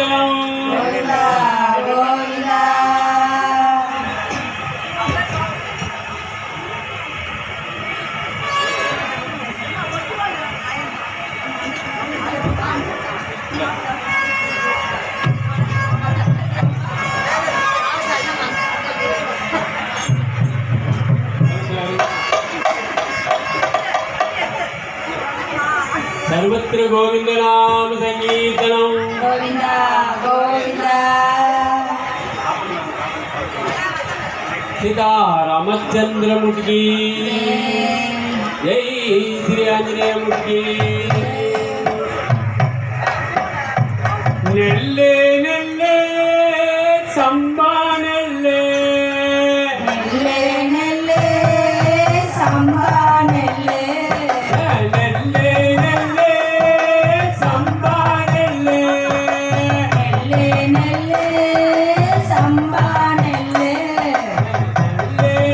Yeah. సర్వత్ర గోవింద నామ సంకీర్తనం. గోవింద గోవింద. సీతారామచంద్రముడికి జై శ్రీ ఆంజనేయముడికి నెల్లే birthday.